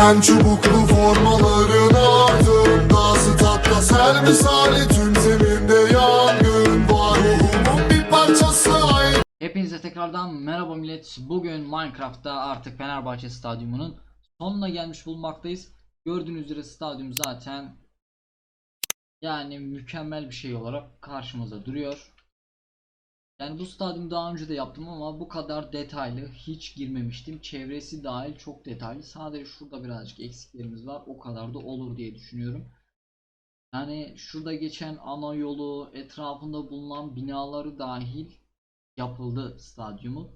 Sen çubuklu formaların ardında Statta sel misali tüm zeminde yangın var Ruhumun bir parçası Hepinize tekrardan merhaba millet. Bugün Minecraft'ta artık Fenerbahçe Stadyumu'nun sonuna gelmiş bulunmaktayız. Gördüğünüz üzere stadyum zaten yani mükemmel bir şey olarak karşımıza duruyor. Yani bu stadyum daha önce de yaptım ama bu kadar detaylı hiç girmemiştim. Çevresi dahil çok detaylı. Sadece şurada birazcık eksiklerimiz var. O kadar da olur diye düşünüyorum. Yani şurada geçen ana yolu, etrafında bulunan binaları dahil yapıldı stadyumun.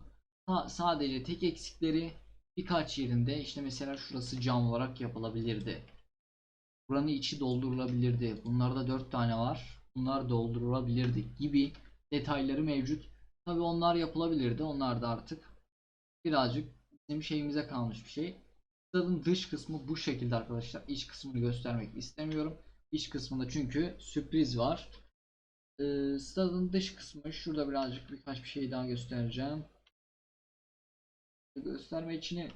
Ha, sadece tek eksikleri birkaç yerinde işte mesela şurası cam olarak yapılabilirdi. Buranın içi doldurulabilirdi. Bunlarda 4 tane var. Bunlar doldurulabilirdi gibi detayları mevcut. Tabi onlar yapılabilirdi. Onlar da artık birazcık bizim şeyimize kalmış bir şey. Stadın dış kısmı bu şekilde arkadaşlar. İç kısmını göstermek istemiyorum. İç kısmında çünkü sürpriz var. Ee, stadın dış kısmı şurada birazcık birkaç bir şey daha göstereceğim. Gösterme içini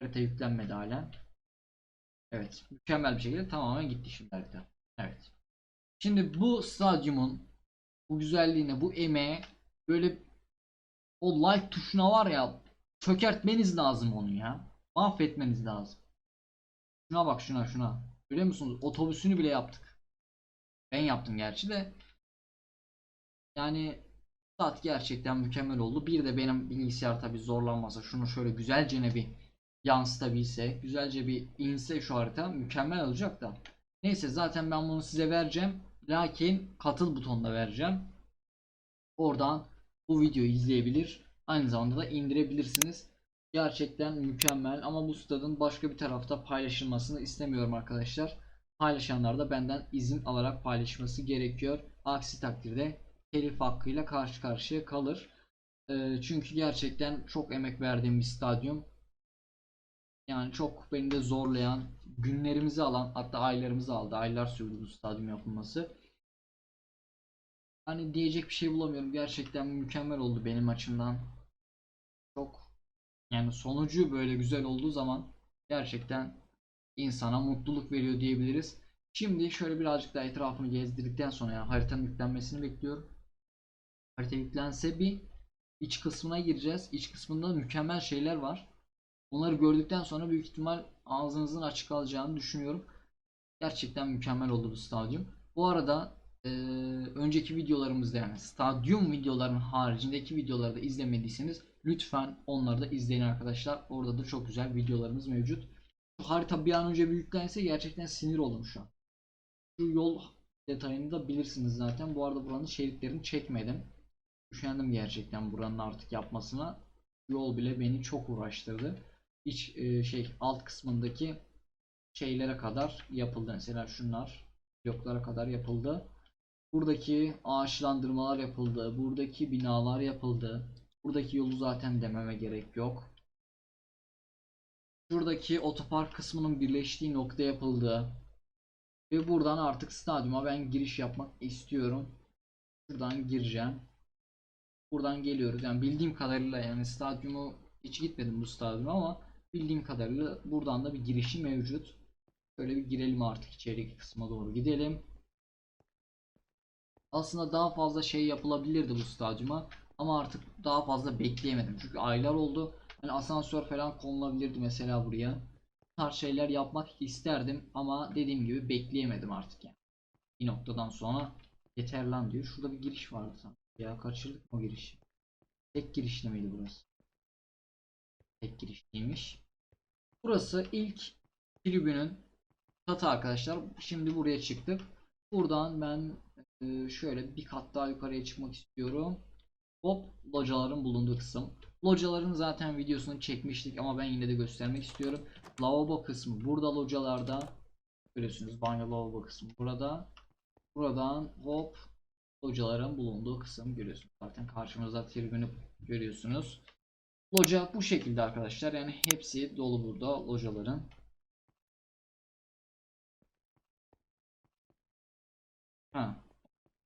harita yüklenmedi halen. Evet, mükemmel bir şekilde tamamen gitti şimdi harita. Evet. Şimdi bu stadyumun bu güzelliğine, bu emeğe böyle o like tuşuna var ya çökertmeniz lazım onu ya. Mahvetmeniz lazım. Şuna bak şuna şuna. Biliyor musunuz? Otobüsünü bile yaptık. Ben yaptım gerçi de. Yani saat gerçekten mükemmel oldu. Bir de benim bilgisayar tabi zorlanmasa şunu şöyle güzelce bir yansıtabilse, güzelce bir inse şu harita mükemmel olacak da. Neyse zaten ben bunu size vereceğim. Lakin katıl butonuna vereceğim. Oradan bu videoyu izleyebilir. Aynı zamanda da indirebilirsiniz. Gerçekten mükemmel ama bu stadın başka bir tarafta paylaşılmasını istemiyorum arkadaşlar. Paylaşanlar da benden izin alarak paylaşması gerekiyor. Aksi takdirde telif hakkıyla karşı karşıya kalır. Ee, çünkü gerçekten çok emek verdiğim bir stadyum. Yani çok beni de zorlayan, günlerimizi alan, hatta aylarımızı aldı. Aylar sürdü bu stadyum yapılması. Hani diyecek bir şey bulamıyorum. Gerçekten mükemmel oldu benim açımdan. Çok yani sonucu böyle güzel olduğu zaman gerçekten insana mutluluk veriyor diyebiliriz. Şimdi şöyle birazcık daha etrafını gezdirdikten sonra yani haritanın yüklenmesini bekliyorum. Harita yüklense bir iç kısmına gireceğiz. İç kısmında mükemmel şeyler var. Onları gördükten sonra büyük ihtimal ağzınızın açık kalacağını düşünüyorum. Gerçekten mükemmel oldu bu stadyum. Bu arada eee, önceki videolarımızda yani stadyum videolarının haricindeki videoları da izlemediyseniz lütfen onları da izleyin arkadaşlar. Orada da çok güzel videolarımız mevcut. Şu harita bir an önce bir yüklense gerçekten sinir oldum şu an. Şu yol detayını da bilirsiniz zaten. Bu arada buranın şeritlerini çekmedim. Üşendim gerçekten buranın artık yapmasına. Yol bile beni çok uğraştırdı. İç e, şey alt kısmındaki şeylere kadar yapıldı. Mesela şunlar bloklara kadar yapıldı. Buradaki ağaçlandırmalar yapıldı. Buradaki binalar yapıldı. Buradaki yolu zaten dememe gerek yok. Şuradaki otopark kısmının birleştiği nokta yapıldı. Ve buradan artık stadyuma ben giriş yapmak istiyorum. Şuradan gireceğim. Buradan geliyoruz. Yani bildiğim kadarıyla yani stadyumu hiç gitmedim bu stadyuma ama bildiğim kadarıyla buradan da bir girişi mevcut. Şöyle bir girelim artık içerideki kısma doğru gidelim. Aslında daha fazla şey yapılabilirdi bu stadyuma ama artık daha fazla bekleyemedim. Çünkü aylar oldu. Hani asansör falan konulabilirdi mesela buraya. Bu tarz şeyler yapmak isterdim ama dediğim gibi bekleyemedim artık yani. Bir noktadan sonra yeter lan diyor. Şurada bir giriş vardı sanki. Ya kaçırdık mı girişi? Tek girişli miydi burası? Tek girişliymiş. Burası ilk tribünün katı arkadaşlar. Şimdi buraya çıktık. Buradan ben şöyle bir kat daha yukarıya çıkmak istiyorum. Hop locaların bulunduğu kısım. Locaların zaten videosunu çekmiştik ama ben yine de göstermek istiyorum. Lavabo kısmı burada localarda. Görüyorsunuz banyo lavabo kısmı burada. Buradan hop locaların bulunduğu kısım görüyorsunuz. Zaten karşımızda tribünü görüyorsunuz. Loca bu şekilde arkadaşlar. Yani hepsi dolu burada locaların. Ha.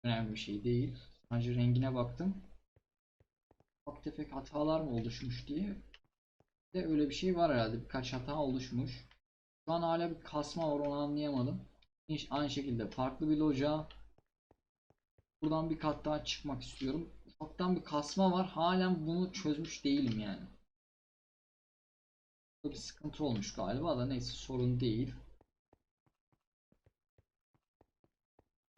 Önemli bir şey değil. Sadece rengine baktım. Ufak tefek hatalar mı oluşmuş diye. De öyle bir şey var herhalde. Birkaç hata oluşmuş. Şu an hala bir kasma var onu anlayamadım. Hiç aynı şekilde farklı bir loca. Buradan bir kat daha çıkmak istiyorum. Ufaktan bir kasma var. Halen bunu çözmüş değilim yani. Bir sıkıntı olmuş galiba da neyse sorun değil.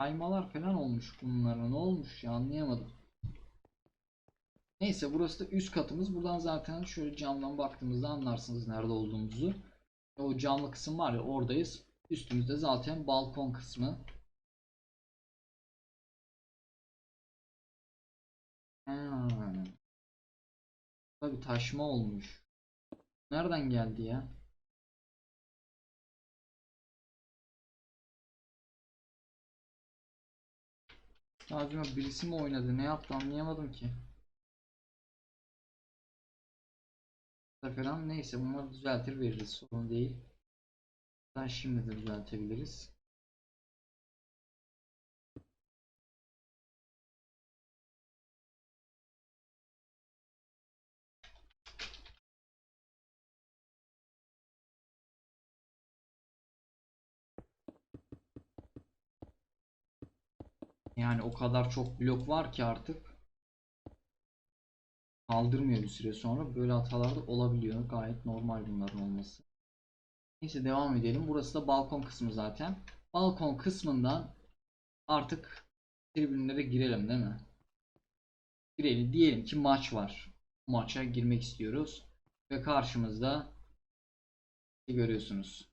Kaymalar falan olmuş bunlara. Ne olmuş ya anlayamadım. Neyse burası da üst katımız. Buradan zaten şöyle camdan baktığımızda anlarsınız nerede olduğumuzu. O camlı kısım var ya oradayız. Üstümüzde zaten balkon kısmı. Ha. Tabii taşma olmuş. Nereden geldi ya? Acaba birisi mi oynadı? Ne yaptı anlayamadım ki. falan neyse bunları düzeltir veririz sorun değil. Ben şimdi de düzeltebiliriz. Yani o kadar çok blok var ki artık kaldırmıyor bir süre sonra. Böyle hatalar da olabiliyor. Gayet normal bunların olması. Neyse devam edelim. Burası da balkon kısmı zaten. Balkon kısmından artık tribünlere girelim değil mi? Girelim. Diyelim ki maç var. Maça girmek istiyoruz. Ve karşımızda görüyorsunuz.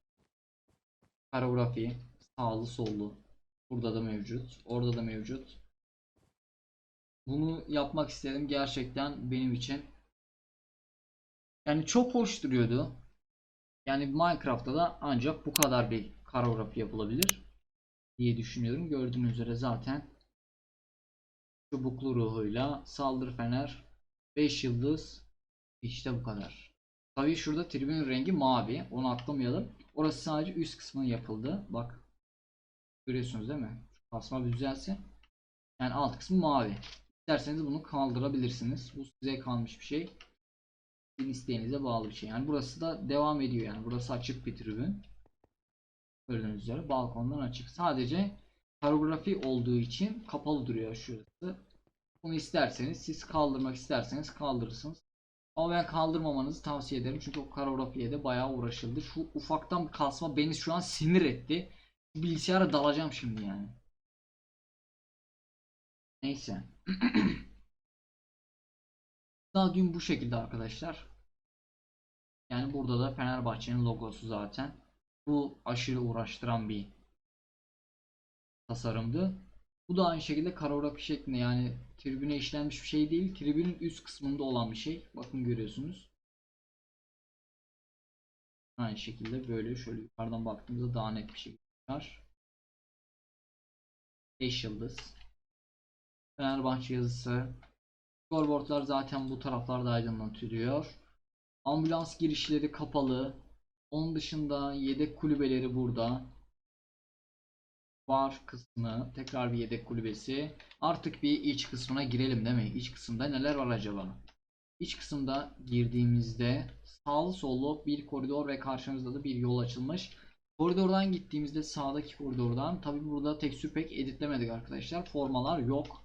Koreografi sağlı sollu. Burada da mevcut. Orada da mevcut. Bunu yapmak istedim. Gerçekten benim için yani çok hoş duruyordu. Yani Minecraft'ta da ancak bu kadar bir koreografi yapılabilir diye düşünüyorum. Gördüğünüz üzere zaten çubuklu ruhuyla saldırı fener 5 yıldız işte bu kadar. Tabii şurada tribün rengi mavi. Onu atlamayalım. Orası sadece üst kısmı yapıldı. Bak görüyorsunuz değil mi? Kasma bir düzelse. Yani alt kısmı mavi. İsterseniz bunu kaldırabilirsiniz. Bu size kalmış bir şey. Sizin isteğinize bağlı bir şey. Yani burası da devam ediyor yani. Burası açık bir tribün. Gördüğünüz üzere balkondan açık. Sadece koreografi olduğu için kapalı duruyor şurası. Bunu isterseniz siz kaldırmak isterseniz kaldırırsınız. Ama ben kaldırmamanızı tavsiye ederim. Çünkü o koreografiye de bayağı uğraşıldı. Şu ufaktan kasma beni şu an sinir etti. Bilgisayara dalacağım şimdi yani. Neyse. Stadyum bu şekilde arkadaşlar. Yani burada da Fenerbahçe'nin logosu zaten. Bu aşırı uğraştıran bir tasarımdı. Bu da aynı şekilde koreografi şeklinde yani tribüne işlenmiş bir şey değil. Tribünün üst kısmında olan bir şey. Bakın görüyorsunuz. Aynı şekilde böyle şöyle yukarıdan baktığımızda daha net bir şekilde var. 5 yıldız. Fenerbahçe yazısı. Scoreboardlar zaten bu taraflarda aydınlatılıyor. Ambulans girişleri kapalı. Onun dışında yedek kulübeleri burada. Var kısmı. Tekrar bir yedek kulübesi. Artık bir iç kısmına girelim değil mi? İç kısımda neler var acaba? İç kısımda girdiğimizde sağlı sollu bir koridor ve karşımızda da bir yol açılmış. Koridordan gittiğimizde sağdaki koridordan tabi burada tekstür pek editlemedik arkadaşlar. Formalar yok.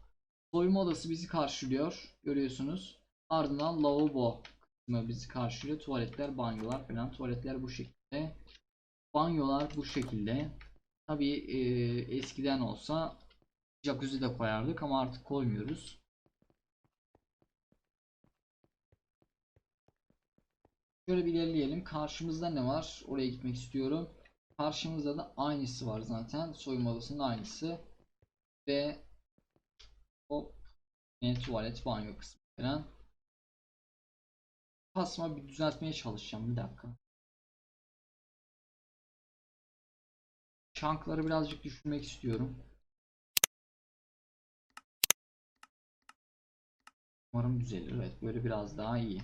Soyunma odası bizi karşılıyor. Görüyorsunuz. Ardından lavabo kısmı bizi karşılıyor. Tuvaletler, banyolar falan. Tuvaletler bu şekilde. Banyolar bu şekilde. Tabi e, eskiden olsa jacuzzi de koyardık ama artık koymuyoruz. Şöyle bir ilerleyelim. Karşımızda ne var? Oraya gitmek istiyorum. Karşımızda da aynısı var zaten. Soyunma odasının aynısı. Ve hop yine tuvalet banyo kısmı falan. Kasma bir düzeltmeye çalışacağım. Bir dakika. Chunk'ları birazcık düşürmek istiyorum. Umarım düzelir. Evet böyle biraz daha iyi.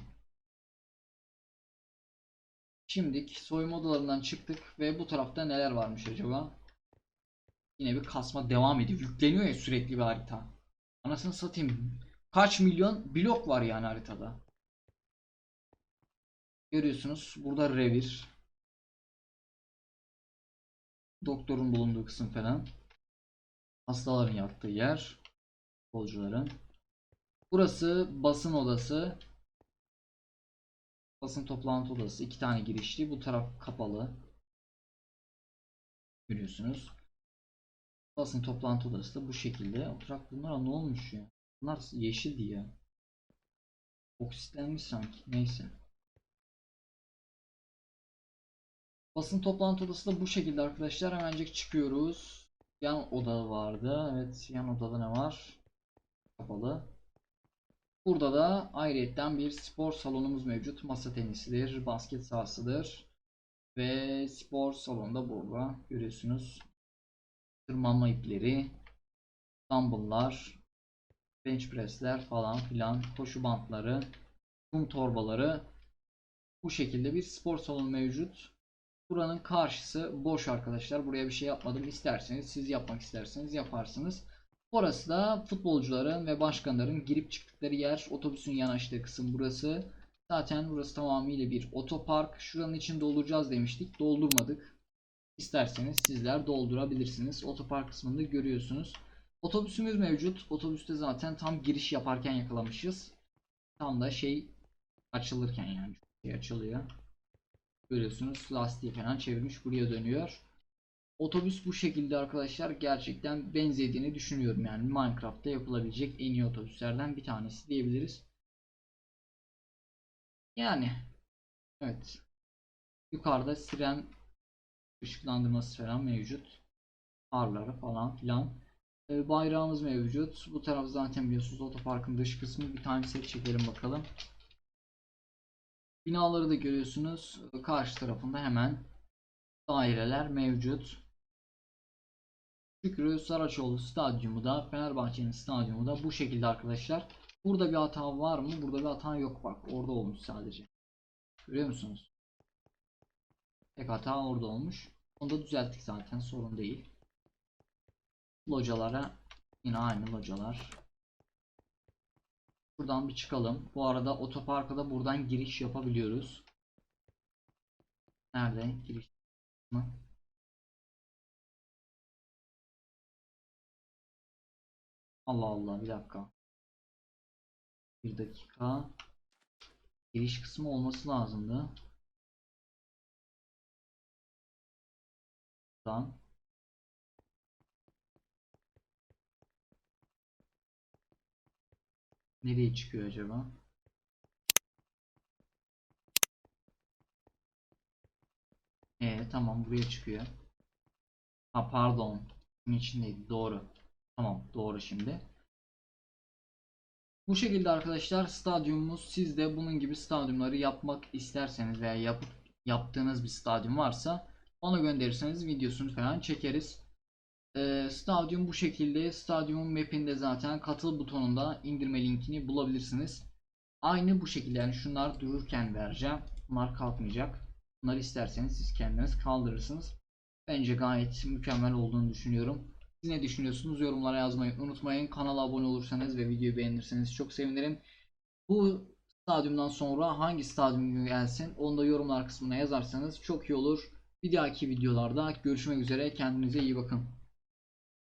Şimdilik soyunma odalarından çıktık ve bu tarafta neler varmış acaba? Yine bir kasma devam ediyor. Yükleniyor ya sürekli bir harita. Anasını satayım. Kaç milyon blok var yani haritada. Görüyorsunuz burada revir. doktorun bulunduğu kısım falan. Hastaların yattığı yer. Futbolcuların. Burası basın odası. Basın toplantı odası. iki tane girişli. Bu taraf kapalı. Görüyorsunuz. Basın toplantı odası da bu şekilde. Oturak bunlara ne olmuş ya? Bunlar yeşildi ya. Oksitlenmiş sanki. Neyse. Basın toplantı odası da bu şekilde arkadaşlar. Hemencik çıkıyoruz. Yan oda vardı. Evet yan odada ne var? Kapalı. Burada da ayrıyetten bir spor salonumuz mevcut. Masa tenisidir, basket sahasıdır. Ve spor salonu da burada. Görüyorsunuz. Tırmanma ipleri, dumbbell'lar, bench press'ler falan filan, koşu bantları, kum torbaları. Bu şekilde bir spor salonu mevcut. Buranın karşısı boş arkadaşlar. Buraya bir şey yapmadım. İsterseniz siz yapmak isterseniz yaparsınız. Orası da futbolcuların ve başkanların girip çıktıkları yer. Otobüsün yanaştığı kısım burası. Zaten burası tamamıyla bir otopark. Şuranın için dolduracağız demiştik. Doldurmadık. İsterseniz sizler doldurabilirsiniz. Otopark kısmında görüyorsunuz. Otobüsümüz mevcut. Otobüste zaten tam giriş yaparken yakalamışız. Tam da şey açılırken yani şey açılıyor. Görüyorsunuz lastiği falan çevirmiş buraya dönüyor. Otobüs bu şekilde arkadaşlar gerçekten benzediğini düşünüyorum yani Minecraft'ta yapılabilecek en iyi otobüslerden bir tanesi diyebiliriz. Yani evet yukarıda siren ışıklandırması falan mevcut. Farları falan filan. Ee, bayrağımız mevcut. Bu taraf zaten biliyorsunuz otoparkın dış kısmı. Bir tane set çekelim bakalım. Binaları da görüyorsunuz. Karşı tarafında hemen daireler mevcut. Şükrü Saraçoğlu stadyumu da Fenerbahçe'nin stadyumu da bu şekilde arkadaşlar. Burada bir hata var mı? Burada bir hata yok bak. Orada olmuş sadece. Görüyor musunuz? Tek hata orada olmuş. Onu da düzelttik zaten sorun değil. Localara yine aynı localar. Buradan bir çıkalım. Bu arada otoparka da buradan giriş yapabiliyoruz. Nerede giriş? mı? Allah Allah bir dakika. Bir dakika. Giriş kısmı olması lazımdı. Buradan. Nereye çıkıyor acaba? Ee tamam buraya çıkıyor. Ha pardon. Bunun. Doğru. Tamam doğru şimdi. Bu şekilde arkadaşlar stadyumumuz siz de bunun gibi stadyumları yapmak isterseniz veya yapıp yaptığınız bir stadyum varsa bana gönderirseniz videosunu falan çekeriz. Ee, stadyum bu şekilde. Stadyumun map'inde zaten katıl butonunda indirme linkini bulabilirsiniz. Aynı bu şekilde yani şunlar dururken vereceğim. Bunlar kalkmayacak. Bunları isterseniz siz kendiniz kaldırırsınız. Bence gayet mükemmel olduğunu düşünüyorum. Siz ne düşünüyorsunuz? Yorumlara yazmayı unutmayın. Kanala abone olursanız ve videoyu beğenirseniz çok sevinirim. Bu stadyumdan sonra hangi stadyum gelsin onu da yorumlar kısmına yazarsanız çok iyi olur. Bir dahaki videolarda görüşmek üzere. Kendinize iyi bakın.